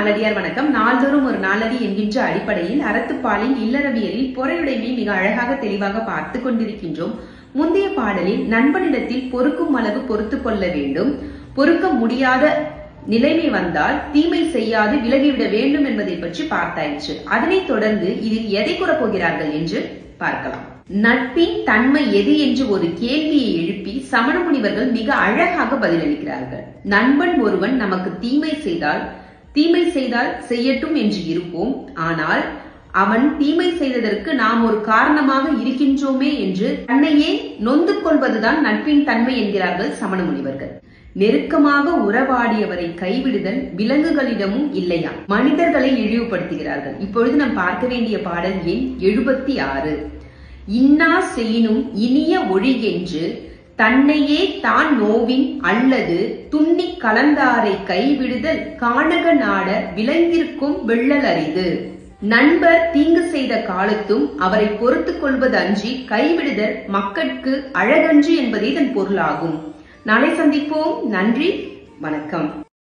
நாளடியார் வணக்கம். நாள்தோறும் ஒரு நாளடி என்கின்ற அடிப்படையில் அறத்துப்பாலின் இல்லறவியலில் பொறையுடைமை மிக அழகாக தெளிவாக பார்த்து கொண்டிருக்கின்றோம். முந்தைய பாடலில் நண்பனிடத்தில் பொறுக்கும் அளவு பொறுத்து கொள்ள வேண்டும். பொறுக்க முடியாத நிலைமை வந்தால் தீமை செய்யாது விலகிவிட வேண்டும் என்பதை பற்றி பார்த்தாயிற்று. அதனைத் தொடர்ந்து இதில் எதை கூறப்போகிறார்கள் என்று பார்க்கலாம். நட்பின் தன்மை எது என்று ஒரு கேள்வியை எழுப்பி சமண முனிவர்கள் மிக அழகாக பதிலளிக்கிறார்கள். நண்பன் ஒருவன் நமக்கு தீமை செய்தால் தீமை செய்தால் செய்யட்டும் என்று இருப்போம். ஆனால் அவன் தீமை செய்ததற்கு நாம் ஒரு காரணமாக இருக்கின்றோமே என்று தன்னையே நொந்து கொள்வதுதான் நட்பின் தன்மை என்கிறார்கள் சமண முனிவர்கள் நெருக்கமாக உறவாடியவரை கைவிடுதல் விலங்குகளிடமும் இல்லையா? மனிதர்களை இழிவுபடுத்துகிறார்கள். இப்பொழுது நாம் பார்க்க வேண்டிய பாடல் எண் எழுபத்தி ஆறு. இன்னா செய்யினும் இனிய ஒழிகென்று தன்னையே தான் நோவின் அல்லது துண்ணி கலந்தாரை கைவிடுதல் காணக நாட விளைந்திருக்கும் வெள்ளல் அரிது. நண்பர் தீங்கு செய்த காலத்தும் அவரை பொறுத்துக் கொள்வது அன்றி கைவிடுதல் மக்கட்கு அழகன்று என்பதே இதன் பொருளாகும். நாளை சந்திப்போம். நன்றி. வணக்கம்.